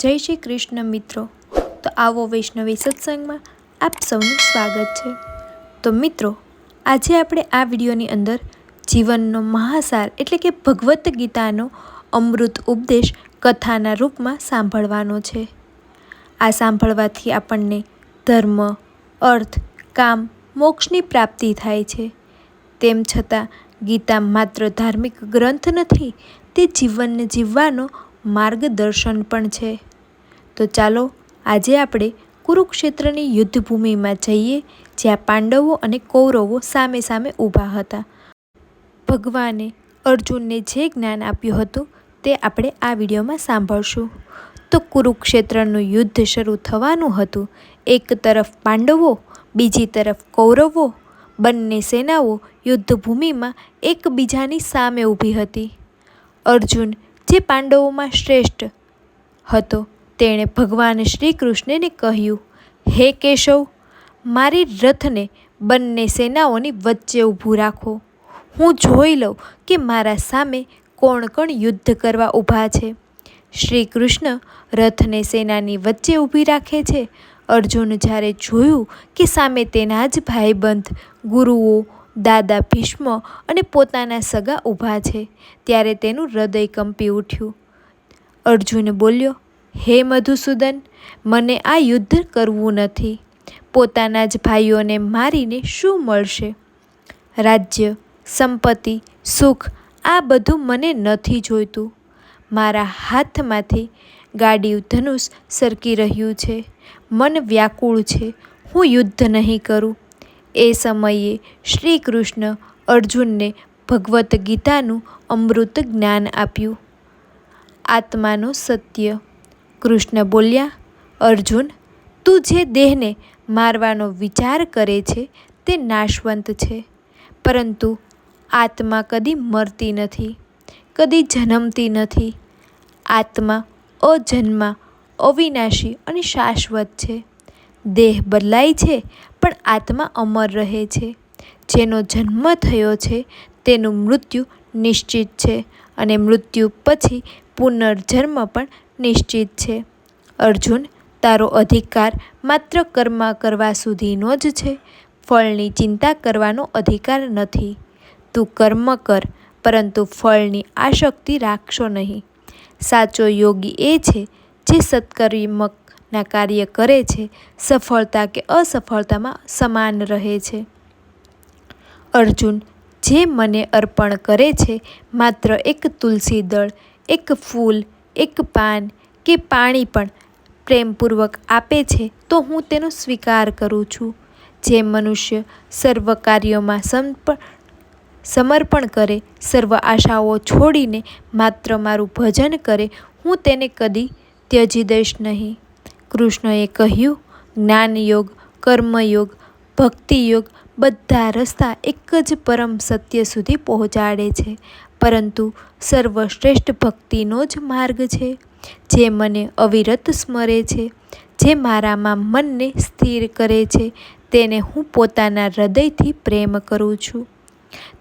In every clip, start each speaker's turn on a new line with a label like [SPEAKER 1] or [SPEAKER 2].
[SPEAKER 1] જય શ્રી કૃષ્ણ મિત્રો. તો આવો વૈષ્ણવી સત્સંગમાં આપ સૌનું સ્વાગત છે. તો મિત્રો, આજે આપણે આ વિડીયોની અંદર જીવનનો મહાસાર એટલે કે ભગવદ્ ગીતાનો અમૃત ઉપદેશ કથાના રૂપમાં સાંભળવાનો છે. આ સાંભળવાથી આપણને ધર્મ, અર્થ, કામ, મોક્ષની પ્રાપ્તિ થાય છે. તેમ છતાં ગીતા માત્ર ધાર્મિક ગ્રંથ નથી, તે જીવનને જીવવાનો માર્ગદર્શન પણ છે. તો ચાલો આજે આપણે કુરુક્ષેત્રની યુદ્ધભૂમિમાં જઈએ, જ્યાં પાંડવો અને કૌરવો સામે સામે ઊભા હતા. ભગવાને અર્જુનને જે જ્ઞાન આપ્યું હતું તે આપણે આ વિડીયોમાં સાંભળશું. તો કુરુક્ષેત્રનું યુદ્ધ શરૂ થવાનું હતું. એક તરફ પાંડવો, બીજી તરફ કૌરવો, બંને સેનાઓ યુદ્ધભૂમિમાં એકબીજાની સામે ઊભી હતી. અર્જુન જે પાંડવોમાં શ્રેષ્ઠ હતો તેણે ભગવાન શ્રી કૃષ્ણને કહ્યું, હે કેશવ, મારી રથને બંને સેનાઓની વચ્ચે ઊભું રાખો. હું જોઈ લઉં કે મારા સામે કોણ કોણ યુદ્ધ કરવા ઊભા છે. શ્રી કૃષ્ણ રથને સેનાની વચ્ચે ઊભી રાખે છે. અર્જુન જ્યારે જોયું કે સામે તેના જ ભાઈબંધ, ગુરુઓ, દાદા ભીષ્મ અને પોતાના સગા ઊભા છે, ત્યારે તેનું હૃદય કંપી ઉઠ્યું. અર્જુન બોલ્યો હે મધુસૂદન, મને આ યુદ્ધ કરવું નથી. પોતાના જ ભાઈઓને મારીને શું મળશે? રાજ્ય, સંપત્તિ, સુખ, આ બધું મને નથી જોઈતું. મારા હાથમાંથી ગાડી ધનુષ સરકી રહ્યું છે. મન વ્યાકુળ છે. હું યુદ્ધ નહીં કરું. એ સમયે શ્રી કૃષ્ણ અર્જુનને ભગવદ્ ગીતાનું અમૃત જ્ઞાન આપ્યું. આત્માનું સત્ય કૃષ્ણ બોલ્યા, અર્જુન, તું જે દેહને મારવાનો વિચાર કરે છે તે નાશવંત છે. પરંતુ આત્મા કદી મરતી નથી, કદી જન્મતી નથી. આત્મા અજન્મા, અવિનાશી અને શાશ્વત છે. દેહ બદલાય છે, પણ આત્મા અમર રહે છે. જેનો જન્મ થયો છે તેનું મૃત્યુ નિશ્ચિત છે અને મૃત્યુ પછી પુનર્જન્મ પણ નિશ્ચિત છે. અર્જુન, તારો અધિકાર માત્ર કર્મ કરવા સુધીનો જ છે. ફળની ચિંતા કરવાનો અધિકાર નથી. તું કર્મ કર, પરંતુ ફળની આશક્તિ રાખશો નહીં. સાચો યોગી એ છે જે સત્કર્મકના કાર્ય કરે છે, સફળતા કે અસફળતામાં સમાન રહે છે. અર્જુન, જે મને અર્પણ કરે છે, માત્ર એક તુલસી દળ એક ફૂલ એક પાન કે પાણી પણ પ્રેમપૂર્વક આપે છે, તો હું તેનો સ્વીકાર કરું છું. જે મનુષ્ય સર્વ કાર્યોમાં સંપ, સમર્પણ કરે, સર્વ આશાઓ છોડીને માત્ર મારું ભજન કરે, હું તેને કદી ત્યજી દઈશ નહીં. કૃષ્ણએ કહ્યું, જ્ઞાનયોગ, કર્મયોગ, ભક્તિયોગ બધા રસ્તા એક જ પરમ સત્ય સુધી પહોંચાડે છે. પરંતુ સર્વશ્રેષ્ઠ ભક્તિનો જ માર્ગ છે, જે મને અવિરત સ્મરે છે, જે મારામાં મનને સ્થિર કરે છે, તેને હું પોતાના હૃદયથી પ્રેમ કરું છું.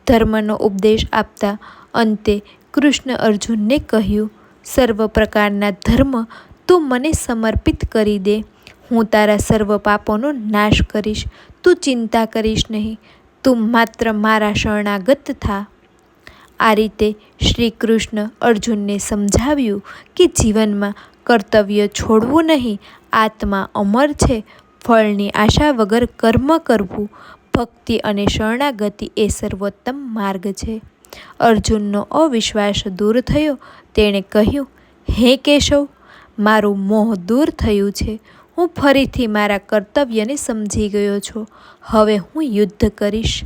[SPEAKER 1] ધર્મનો ઉપદેશ આપતા અંતે કૃષ્ણ અર્જુનને કહ્યું, સર્વ પ્રકારના ધર્મ તું મને સમર્પિત કરી દે. હું તારા સર્વ પાપોનો નાશ કરીશ. તું ચિંતા કરીશ નહીં. તું માત્ર મારા શરણાગત થા. આ રીતે શ્રી કૃષ્ણ અર્જુનને સમજાવ્યું કે જીવનમાં કર્તવ્ય છોડવું નહીં, આત્મા અમર છે, ફળની આશા વગર કર્મ કરવું, ભક્તિ અને શરણાગતિ એ સર્વોત્તમ માર્ગ છે. અર્જુનનો અવિશ્વાસ દૂર થયો. તેણે કહ્યું, હે કેશવ, મારું મોહ દૂર થયું છે. હું ફરીથી મારા કર્તવ્યને સમજી ગયો છું. હવે હું યુદ્ધ કરીશ.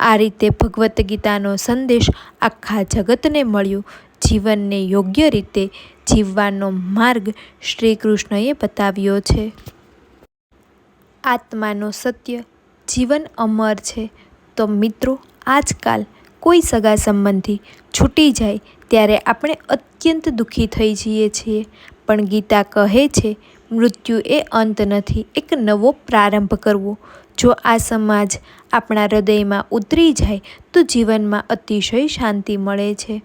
[SPEAKER 1] આ રીતે ભગવદ્ ગીતાનો સંદેશ આખા જગતને મળ્યો. જીવનને યોગ્ય રીતે જીવવાનો માર્ગ શ્રી કૃષ્ણએ બતાવ્યો છે. આત્માનો સત્ય, જીવન અમર છે. તો મિત્રો, આજકાલ કોઈ સગા સંબંધી છૂટી જાય ત્યારે આપણે અત્યંત દુઃખી થઈ જઈએ છીએ. પણ ગીતા કહે છે મૃત્યુ એ અંત નથી, એક નવો પ્રારંભ કરવો. જો આ સમાજ આપણા હૃદયમાં ઉતરી જાય, તો જીવનમાં અતિશય શાંતિ મળે છે.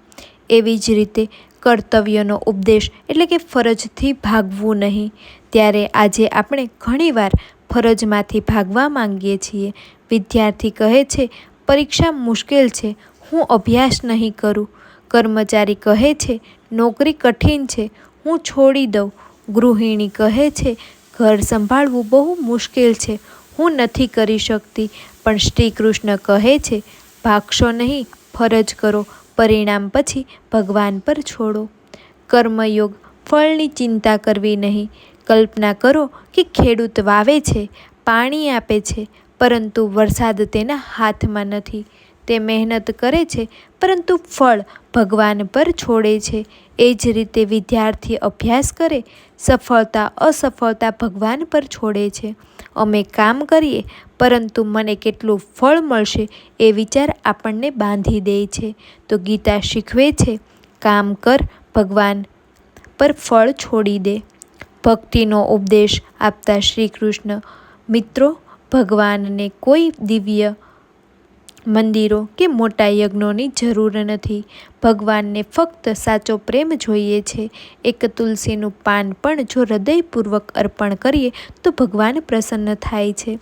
[SPEAKER 1] એવી જ રીતે કર્તવ્યનો ઉપદેશ એટલે કે ફરજથી ભાગવું નહીં. ત્યારે આજે આપણે ઘણીવાર ફરજમાંથી ભાગવા માંગીએ છીએ. વિદ્યાર્થી કહે છે, પરીક્ષા મુશ્કેલ છે, હું અભ્યાસ નહીં કરું. કર્મચારી કહે છે, નોકરી કઠિન છે, હું છોડી દઉં. ગૃહિણી કહે છે, ઘર સંભાળવું બહુ મુશ્કેલ છે. હું નથી કરી શકતી. પણ શ્રી કૃષ્ણ કહે છે, ભાગશો નહીં, ફરજ કરો. પરિણામ પછી ભગવાન પર છોડો. કર્મયોગ, ફળની ચિંતા કરવી નહીં. કલ્પના કરો કે ખેડૂત વાવે છે, પાણી આપે છે, પરંતુ વરસાદ તેના હાથમાં નથી. તે મહેનત કરે છે, પરંતુ ફળ ભગવાન પર છોડે છે. એ જ રીતે વિદ્યાર્થી અભ્યાસ કરે, સફળતા અસફળતા ભગવાન પર છોડે છે. અમે કામ કરીએ, પરંતુ મને કેટલું ફળ મળશે એ વિચાર આપણને બાંધી દે છે. તો ગીતા શીખવે છે, કામ કર, ભગવાન પર ફળ છોડી દે. ભક્તિનો ઉપદેશ આપતા શ્રી કૃષ્ણ, મિત્રો, ભગવાનને કોઈ દિવ્ય મંદિરો કે મોટા યજ્ઞોની જરૂર નથી. ભગવાનને ફક્ત સાચો પ્રેમ જોઈએ છે. એક તુલસીનું પાન પણ જો હૃદયપૂર્વક અર્પણ કરીએ તો ભગવાન પ્રસન્ન થાય છે.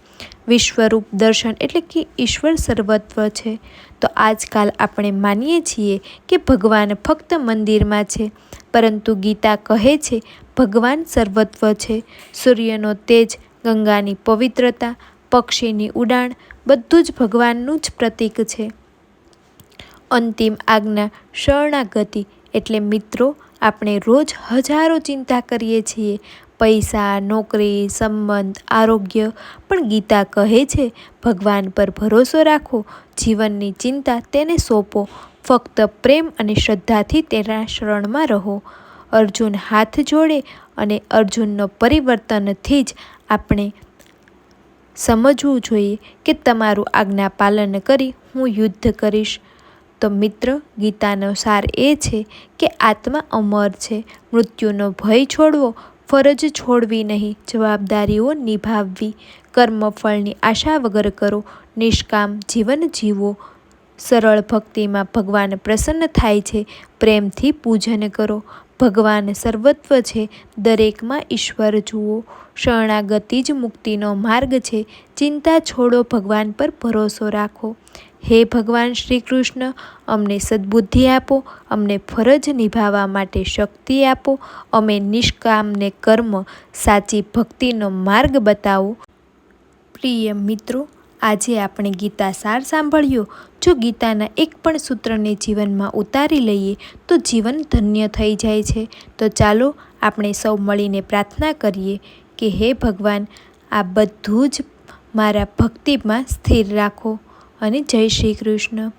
[SPEAKER 1] વિશ્વરૂપ દર્શન એટલે કે ઈશ્વર સર્વત્વ છે. તો આજકાલ આપણે માનીએ છીએ કે ભગવાન ફક્ત મંદિરમાં છે, પરંતુ ગીતા કહે છે, ભગવાન સર્વત્વ છે. સૂર્યનો તેજ, ગંગાની પવિત્રતા, પક્ષીની ઉડાણ બધું જ ભગવાનનું જ પ્રતીક છે. અંતિમ આજ્ઞા શરણાગતિ એટલે મિત્રો, આપણે રોજ હજારો ચિંતા કરીએ છીએ. પૈસા, નોકરી, સંબંધ, આરોગ્ય, પણ ગીતા કહે છે, ભગવાન પર ભરોસો રાખો, જીવનની ચિંતા તેને સોંપો, ફક્ત પ્રેમ અને શ્રદ્ધાથી તેના શરણમાં રહો. અર્જુન હાથ જોડે અને અર્જુનનો પરિવર્તનથી જ આપણે સમજવું જોઈએ કે તમારું આજ્ઞા પાલન કરી હું યુદ્ધ કરીશ. તો મિત્ર, ગીતાનો સાર એ છે કે આત્મા અમર છે. મૃત્યુનો ભય છોડવો, ફરજ છોડવી નહીં, જવાબદારીઓ નિભાવવી. કર્મફળની આશા વગર કરો, નિષ્કામ જીવન જીવો. સરળ ભક્તિમાં ભગવાન પ્રસન્ન થાય છે. પ્રેમથી પૂજન કરો. ભગવાન સર્વત્વ છે. દરેકમાં ઈશ્વર જુઓ. શરણાગતિ જ મુક્તિનો માર્ગ છે. ચિંતા છોડો ભગવાન પર ભરોસો રાખો. હે ભગવાન શ્રી કૃષ્ણ અમને સદબુદ્ધિ આપો, અમને ફરજ નિભાવવા માટે શક્તિ આપો, અમે નિષ્કામને કર્મ, સાચી ભક્તિનો માર્ગ બતાવો. પ્રિય મિત્રો, આજે આપણે ગીતા સાર સાંભળ્યો. જો ગીતાના એક પણ સૂત્રને જીવનમાં ઉતારી લઈએ, તો જીવન ધન્ય થઈ જાય છે. તો ચાલો આપણે સૌ મળીને પ્રાર્થના કરીએ કે હે ભગવાન, આ બધું જ મારા ભક્તિમાં સ્થિર રાખો અને જય શ્રી કૃષ્ણ.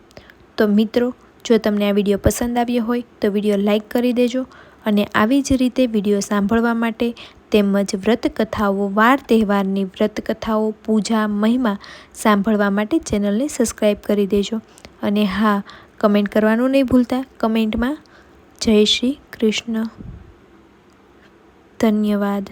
[SPEAKER 1] તો મિત્રો, જો તમને આ વીડિયો પસંદ આવ્યો હોય, તો વીડિયો લાઇક કરી દેજો અને આવી જ રીતે વીડિયો સાંભળવા માટે તેમજ વ્રતકથાઓ, વાર તહેવારની વ્રતકથાઓ, પૂજા, મહિમા સાંભળવા માટે ચેનલને સબસ્ક્રાઈબ કરી દેજો. અને હા, કમેન્ટ કરવાનું નહીં ભૂલતા. કમેન્ટમાં જય શ્રી કૃષ્ણ. ધન્યવાદ.